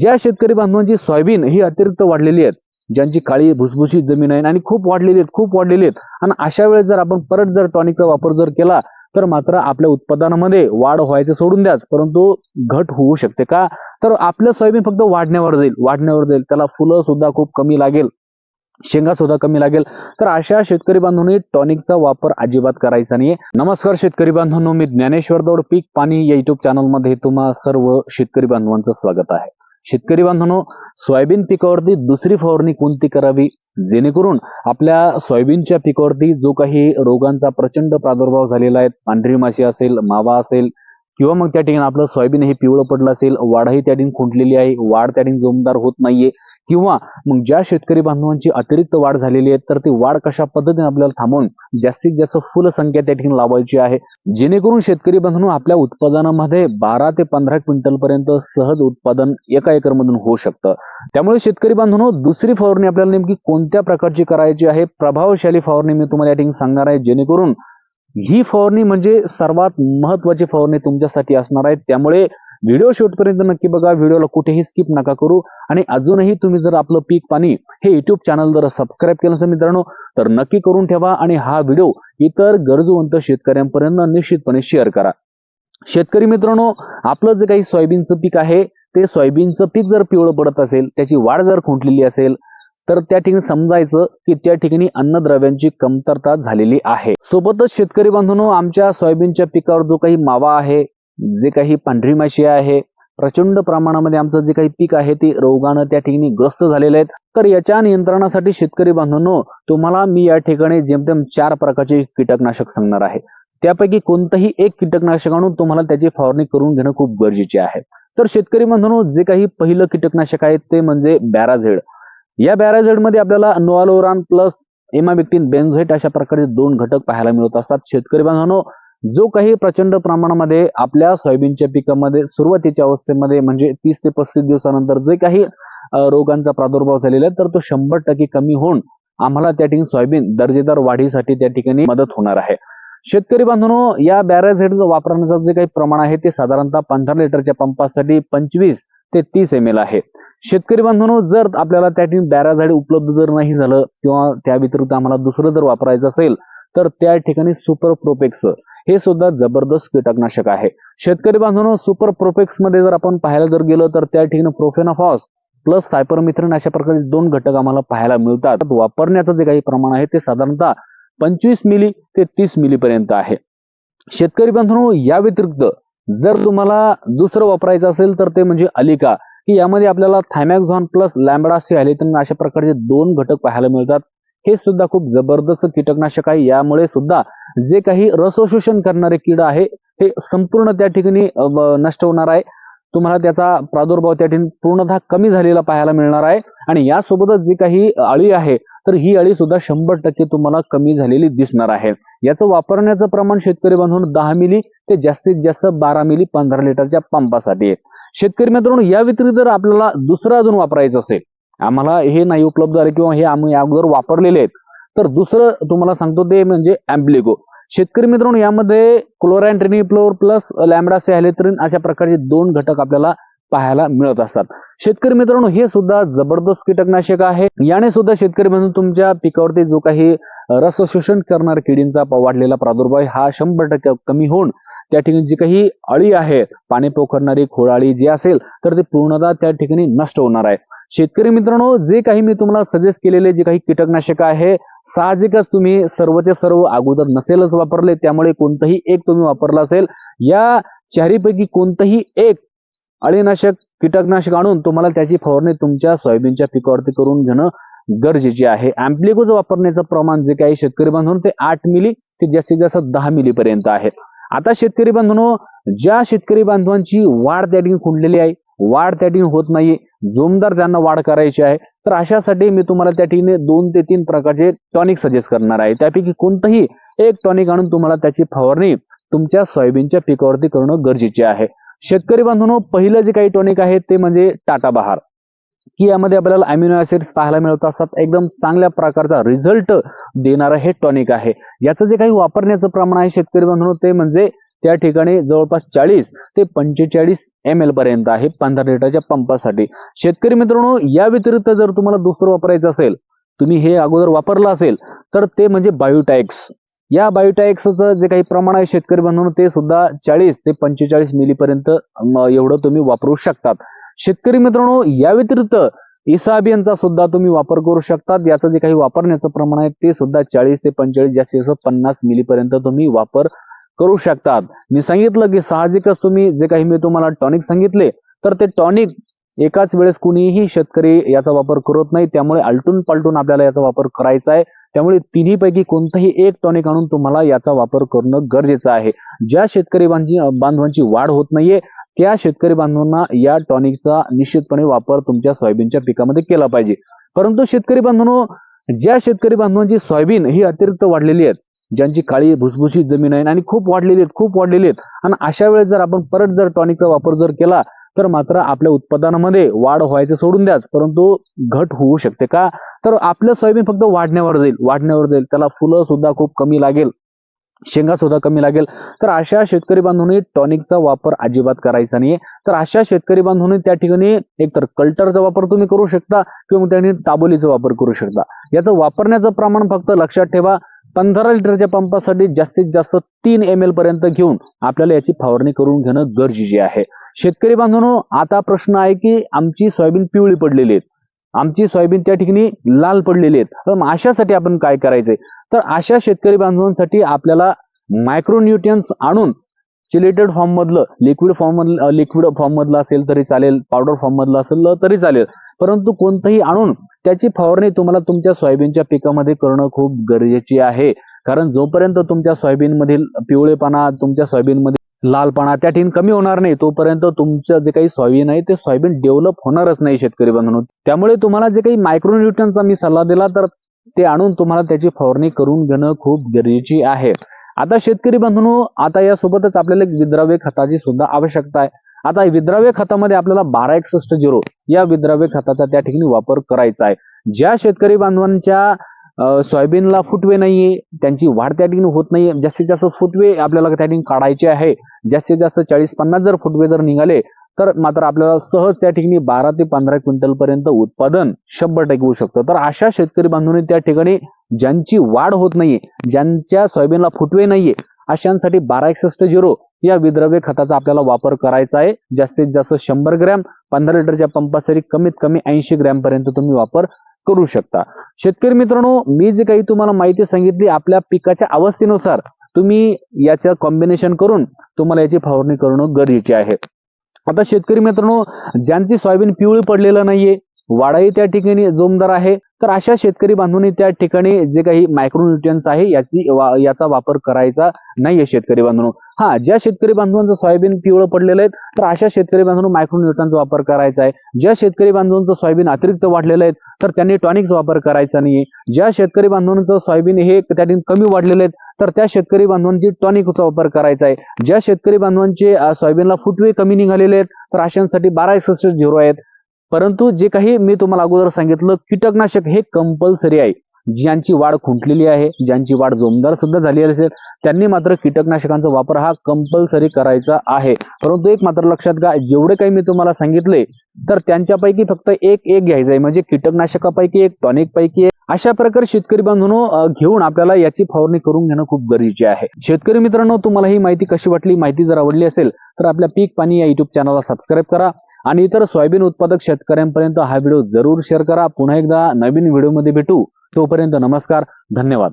ज्या शेतकरी बांधवांची सोयाबीन ही अतिरिक्त वाढलेली आहेत ज्यांची काळी भुसभुशीत जमीन आहे आणि खूप वाढलेली आहेत खूप वाढलेली आहेत आणि अशा वेळेस जर आपण परत जर टॉनिकचा वापर जर केला तर मात्र आपल्या उत्पादनामध्ये वाढ व्हायचं सोडून द्याच परंतु घट होऊ शकते का? तर आपलं सोयाबीन फक्त वाढण्यावर जाईल वाढण्यावर जाईल. त्याला फुलं सुद्धा खूप कमी लागेल शेंगा सुद्धा कमी लागेल. तर अशा शेतकरी बांधवांनी टॉनिकचा वापर अजिबात करायचा नाहीये. नमस्कार शेतकरी बांधवांनो मी ज्ञानेश्वर दौड पीक पाणी या युट्यूब चॅनलमध्ये तुम्हा सर्व शेतकरी बांधवांचं स्वागत आहे. शेतकरी बांधवांनो सोयाबीन पिकावरती दुसरी फवारणी कोणती करावी? जेणेकरून आपल्या सोयाबीनच्या पिकावरती जो काही रोगांचा प्रचंड प्रादुर्भाव झालेला आहे पांढरी माशी असेल मावा असेल किंवा मग त्या ठिकाणी आपलं सोयाबीन हे पिवळं पडलं असेल वाढही त्या ठिकाणी खुंटलेली आहे वाढ त्या ठिकाणी जोमदार होत नाहीये किंवा मग ज्या शेतकरी बांधवांची अतिरिक्त वाढ झालेली आहे तर ती वाढ कशा पद्धतीने आपल्याला थांबवून जास्तीत जास्त फुलसंख्या त्या ठिकाणी लावायची आहे. जेणेकरून शेतकरी बांधवांनो आपल्या उत्पादनामध्ये बारा ते पंधरा क्विंटल पर्यंत सहज उत्पादन एका एकर मधून होऊ शकतं. त्यामुळे शेतकरी बांधवांनो दुसरी फवारणी आपल्याला नेमकी कोणत्या प्रकारची करायची आहे प्रभावशाली फवारणी मी तुम्हाला या ठिकाणी सांगणार आहे. जेणेकरून ही फवारणी म्हणजे सर्वात महत्वाची फवारणी तुमच्यासाठी असणार आहे. त्यामुळे व्हिडिओ शेवटपर्यंत नक्की बघा. व्हिडिओला कुठेही स्किप नका करू. आणि अजूनही तुम्ही जर आपलं पीक पाणी हे युट्यूब चॅनल जर सबस्क्राईब केलं असेल मित्रांनो तर नक्की करून ठेवा आणि हा व्हिडिओ इतर गरजूवंत शेतकऱ्यांपर्यंत निश्चितपणे शेअर करा. शेतकरी मित्रांनो आपलं जे काही सोयाबीनचं पीक आहे ते सोयाबीनचं पीक जर पिवळं पडत असेल त्याची वाढ जर खुंटलेली असेल तर त्या ठिकाणी समजायचं की त्या ठिकाणी अन्नद्रव्यांची कमतरता झालेली आहे. सोबतच शेतकरी बांधवांनो आमच्या सोयाबीनच्या पिकावर जो काही मावा आहे जे काही पांढरी माशी आहे प्रचंड प्रमाणामध्ये आमचं जे काही पीक आहे ते रोगानं त्या ठिकाणी ग्रस्त झालेले आहेत. तर याच्या नियंत्रणासाठी शेतकरी बांधवांनो तुम्हाला मी या ठिकाणी जेमतेम चार प्रकारचे कीटकनाशक सांगणार आहे. त्यापैकी कोणतंही एक कीटकनाशक आणून तुम्हाला त्याची फवारणी करून घेणं खूप गरजेचे आहे. तर शेतकरी बांधवांनो जे काही पहिलं कीटकनाशक आहे ते म्हणजे बॅराझेड. या बॅराझेडमध्ये आपल्याला नोआलोरान प्लस एमाबिक्टिन बेन्झोएट अशा प्रकारे दोन घटक पाहायला मिळत असतात. शेतकरी बांधवांनो जो काही प्रचंड प्रमाणामध्ये आपल्या सोयाबीनच्या पिकामध्ये सुरुवातीच्या अवस्थेमध्ये म्हणजे तीस ते पस्तीस दिवसानंतर जे काही रोगांचा प्रादुर्भाव झालेला आहे तर तो शंभर टक्के कमी होऊन आम्हाला त्या ठिकाणी सोयाबीन दर्जेदार वाढीसाठी त्या ठिकाणी मदत होणार आहे. शेतकरी बांधवांनो या बॅराझेड वापरण्याचं जे काही प्रमाण आहे ते साधारणतः पंधरा लिटरच्या पंपासाठी पंचवीस ते तीस एम एल आहे. शेतकरी बांधवांनो जर आपल्याला त्या ठिकाणी बॅराझाईड उपलब्ध जर नाही झालं किंवा त्या व्यतिरिक्त आम्हाला दुसरं जर वापरायचं असेल तर त्या ठिकाणी सुपर प्रोपेक्स हे सुद्धा जबरदस्त कीटकनाशक आहे. शेतकरी बांधवांनो सुपर प्रोफेक्समध्ये जर आपण पाहायला जर गेलो तर त्या ठिकाणी प्रोफेनाफॉस प्लस सायपरमिथ्रिन अशा प्रकारचे दोन घटक आम्हाला पाहायला मिळतात. वापरण्याचं जे काही प्रमाण आहे ते साधारणतः पंचवीस मिली ते तीस मिली पर्यंत आहे. शेतकरी बांधवांनो या व्यतिरिक्त जर तुम्हाला दुसरं वापरायचं असेल तर ते म्हणजे अलिका की यामध्ये आपल्याला थायमॅक्झॉन प्लस लॅम्बडासी हॅलिथन अशा प्रकारचे दोन घटक पाहायला मिळतात. हे सुद्धा खूप जबरदस्त कीटकनाशक आहे. यामुळे सुद्धा जे काही रसशोषण करणारे कीड आहे हे संपूर्ण त्या ठिकाणी नष्ट होणार आहे. तुम्हाला त्याचा प्रादुर्भाव त्या ठिकाणी पूर्णतः कमी झालेला पाहायला मिळणार आहे. आणि यासोबतच जी काही अळी आहे तर ही अळी सुद्धा शंभर टक्के तुम्हाला कमी झालेली दिसणार आहे. याचं वापरण्याचं प्रमाण शेतकरी बांधून दहा मिली ते जास्तीत जास्त बारा मिली पंधरा लिटरच्या पंपासाठी. शेतकरी मित्रांनो या व्यतिरिक्त जर आपल्याला दुसरं अजून वापरायचं असेल आम्हाला हे नाही उपलब्ध आहे किंवा हे आम्ही अगोदर वापरलेले आहेत तर दुसरं तुम्हाला सांगतो ते म्हणजे अँब्लिगो शेतकरी मित्रांनो यामध्ये क्लोरॅन्ट्रिनिफ्लोर प्लस लॅमडासे हॅलेत्रिन अशा प्रकारचे दोन घटक आपल्याला पाहायला मिळत असतात. शेतकरी मित्रांनो हे सुद्धा जबरदस्त कीटकनाशक आहे. याने सुद्धा शेतकरी म्हणून तुमच्या पिकावरती जो काही रस शोषण करणार किडींचा वाढलेला प्रादुर्भाव हा शंभर टक्के कमी होऊन त्या ठिकाणी जी काही अळी आहे पाणी पोखरणारी खोळाळी जी असेल तर ती पूर्णतः त्या ठिकाणी नष्ट होणार आहे. शेतकरी मित्रांनो जे काही मी तुम्हाला सजेस्ट केलेले जे काही कीटकनाशक आहे साहजिकच तुम्ही सर्वचे सर्व अगोदर नसेलच वापरले त्यामुळे कोणतंही एक तुम्ही वापरला असेल. या चारीपैकी कोणतंही एक अळीनाशक कीटकनाशक आणून तुम्हाला त्याची फवारणी तुमच्या सोयाबीनच्या पिकावरती करून घेणं गरजेचे आहे. अँप्लिकोज वापरण्याचं प्रमाण जे काही शेतकरी बांधून ते आठ मिली ते जास्तीत जास्त दहा मिली पर्यंत आहे. आता शेतकरी बांधून ज्या शेतकरी बांधवांची वाढ त्या ठिकाणी खुंडलेली आहे. वाढ त्या ठिकाणी होत नाही जोमदार त्यांना वाढ करायची आहे. तर अशासाठी मी तुम्हाला त्या ठिकाणी दोन ते तीन प्रकारचे टॉनिक सजेस्ट करणार आहे. त्यापैकी कोणतंही एक टॉनिक आणून तुम्हाला त्याची फवारणी तुमच्या सोयाबीनच्या पिकावरती करणं गरजेचे आहे. शेतकरी बांधून पहिलं जे काही टॉनिक आहे ते म्हणजे टाटा बहार. की यामध्ये आपल्याला अमिनो ऍसिड्स पाहायला मिळत असतात. एकदम चांगल्या प्रकारचा रिझल्ट देणारं हे टॉनिक आहे. याचं जे काही वापरण्याचं प्रमाण आहे शेतकरी बांधून ते म्हणजे त्या ठिकाणी जवळपास चाळीस ते पंचेचाळीस एम एल पर्यंत आहे पंधरा लिटरच्या पंपासाठी. शेतकरी मित्रांनो या व्यतिरिक्त जर तुम्हाला दुसरं वापरायचं असेल तुम्ही हे अगोदर वापरलं असेल तर ते म्हणजे बायोटॅक्स. या बायोटॅक्सचं जे काही प्रमाण आहे शेतकरी बांधवांनो ते सुद्धा चाळीस ते पंचेचाळीस मिलीपर्यंत एवढं तुम्ही वापरू शकतात. शेतकरी मित्रांनो या व्यतिरिक्त इसाबियनचा सुद्धा तुम्ही वापर करू शकतात. याचं जे काही वापरण्याचं प्रमाण आहे ते सुद्धा चाळीस ते पंचेचाळीस जास्तीत जास्त पन्नास मिलीपर्यंत तुम्ही वापर करू शकतात. मी सांगितलं की साहजिकच तुम्ही जे काही मी तुम्हाला टॉनिक सांगितले तर ते टॉनिक एकाच वेळेस कुणीही शेतकरी याचा वापर करत नाही. त्यामुळे आलटून पालटून आपल्याला याचा वापर करायचा आहे. त्यामुळे तिन्ही पैकी कोणतंही एक टॉनिक आणून तुम्हाला याचा वापर करणं गरजेचं आहे. ज्या शेतकरी बांधवांची वाढ होत नाहीये त्या शेतकरी बांधवांना या टॉनिकचा निश्चितपणे वापर तुमच्या सोयाबीनच्या पिकामध्ये केला पाहिजे. परंतु शेतकरी बांधवांनो ज्या शेतकरी बांधवांची सोयाबीन ही अतिरिक्त वाढलेली आहेत ज्यांची काळी भुसभुशीत जमीन आहे आणि खूप वाढलेली आहेत खूप वाढलेली आहेत. आणि अशा वेळेस जर आपण परत जर टॉनिकचा वापर जर केला तर मात्र आपल्या उत्पादनामध्ये वाढ व्हायचं सोडून द्याच परंतु घट होऊ शकते का? तर आपलं सोयाबीन फक्त वाढण्यावर जाईल वाढण्यावर जाईल. त्याला फुलं सुद्धा खूप कमी लागेल शेंगा सुद्धा कमी लागेल. तर अशा शेतकरी बांधवांनी टॉनिकचा वापर अजिबात करायचा नाहीये. तर अशा शेतकरी बांधवांनी त्या ठिकाणी एकतर कल्टरचा वापर तुम्ही करू शकता किंवा त्या ठिकाणी टाबोलीचा वापर करू शकता. याचं वापरण्याचं प्रमाण फक्त लक्षात ठेवा. पंधरा लिटरच्या पंपासाठी जास्तीत जास्त तीन एम एल पर्यंत घेऊन आपल्याला याची फवारणी करून घेणं गरजेचे आहे. शेतकरी बांधवांनो आता प्रश्न आहे की आमची सोयाबीन पिवळी पडलेली आहेत. आमची सोयाबीन त्या ठिकाणी लाल पडलेली आहेत. तर अशासाठी आपण काय करायचंय? तर अशा शेतकरी बांधवांसाठी आपल्याला मायक्रोन्युट्रियन्स आणून चिलेटेड फॉर्म मधलं लिक्विड फॉर्म मधलं लिक्विड फॉर्म मधलं असेल तरी चालेल पावडर फॉर्म मधलं असेल तरी चालेल. परंतु कोणतंही आणून त्याची फवारणी तुम्हाला तुमच्या सोयाबीनच्या पिकामध्ये करणं खूप गरजेची आहे. कारण जोपर्यंत तुमच्या सोयाबीन मधील पिवळेपणा तुमच्या सोयाबीन मध्ये लालपणा त्या ठिकाणी कमी होणार नाही तोपर्यंत तुमचं जे काही सोयाबीन आहे ते सोयाबीन डेव्हलप होणारच नाही शेतकरी बांधवांनो त्यामुळे तुम्हाला जे काही मायक्रोन्युट्रनचा मी सल्ला दिला तर ते आणून तुम्हाला त्याची फवारणी करून घेणं खूप गरजेची आहे. आता शेतकरी बांधवांनो आता यासोबतच आपल्याला विद्राव्य खताची सुद्धा आवश्यकता आहे. आता विद्राव्य खतामध्ये आपल्याला बारा एकसष्ट झिरो या विद्राव्य खताचा त्या ठिकाणी वापर करायचा आहे. ज्या शेतकरी बांधवांच्या सोयाबीनला फुटवे नाहीये त्यांची वाढ त्या ठिकाणी होत नाहीये जास्तीत जास्त फुटवे आपल्याला त्या ठिकाणी काढायचे आहे जास्तीत जास्त चाळीस पन्नास जर फुटवे जर निघाले तर मात्र आपल्याला सहज त्या ठिकाणी बारा ते पंधरा क्विंटल पर्यंत उत्पादन शंभर टक्के होऊ शकतं. तर अशा शेतकरी बांधवांनी त्या ठिकाणी ज्यांची वाढ होत नाहीये ज्यांच्या सोयाबीनला फुटवे नाहीये अशांसाठी बारा एकसष्ट झिरो या विद्रव्य खताचा आपल्याला वापर करायचा आहे. जास्तीत जास्त शंभर ग्रॅम पंधरा लिटरच्या पंपासाठी कमीत कमी ऐंशी ग्रॅम पर्यंत तुम्ही वापर करू शकता. शेतकरी मित्रांनो मी जे काही तुम्हाला माहिती सांगितली आपल्या पिकाच्या अवस्थेनुसार तुम्ही याचं कॉम्बिनेशन करून तुम्हाला याची फवारणी करणं गरजेचे आहे. आता शेतकरी मित्रांनो ज्यांची सोयाबीन पिवळी पडलेलं नाहीये वाडाही त्या ठिकाणी जोमदार आहे. तर अशा शेतकरी बांधवांनी त्या ठिकाणी जे काही मायक्रोन्युट्रियन्स आहे याची वा- याचा वापर करायचा नाहीये शेतकरी बांधवांनो हा ज्या शेतकरी बांधवांचं सोयाबीन पिवळं पडलेलं आहे तर अशा शेतकरी बांधवांनो मायक्रोन्युट्रियनचा वापर करायचा आहे. ज्या शेतकरी बांधवांचं सोयाबीन अतिरिक्त वाढलेलं आहे तर त्यांनी टॉनिकचा वापर करायचा नाहीये ज्या शेतकरी बांधवांचं सोयाबीन हे त्या ठिकाणी कमी वाढलेले आहेत तर त्या शेतकरी बांधवांची टॉनिकचा वापर करायचा आहे. ज्या शेतकरी बांधवांचे सोयाबीनला फुटवे कमी निघालेले आहेत तर अशांसाठी बारा एकसष्ट झिरो आहेत. परंतु जे काही मी तुम्हाला अगोदर सांगितलं कीटकनाशक हे कंपल्सरी आहे. ज्यांची वाढ खुंटलेली आहे ज्यांची वाढ जोमदार सुद्धा झालेली असेल त्यांनी मात्र कीटकनाशकांचा वापर हा कंपल्सरी करायचा आहे. परंतु एक मात्र लक्षात घ्या जेवढे काही मी तुम्हाला सांगितले तर त्यांच्यापैकी फक्त एक एक घ्यायचं आहे. म्हणजे कीटकनाशकापैकी एक टॉनिक पैकी एक. अशा प्रकारे शेतकरी बांधून घेऊन आपल्याला याची फवारणी करून घेणं खूप गरजेचे आहे. शेतकरी मित्रांनो तुम्हाला ही माहिती कशी वाटली माहिती जर आवडली असेल तर आपल्या पीक पाणी या युट्यूब चॅनलला सबस्क्राईब करा. आणि इतर सोयाबीन उत्पादक शेतकऱ्यांपर्यंत हा व्हिडिओ जरूर शेअर करा. पुन्हा एकदा नवीन व्हिडिओमध्ये भेटू. तोपर्यंत नमस्कार धन्यवाद.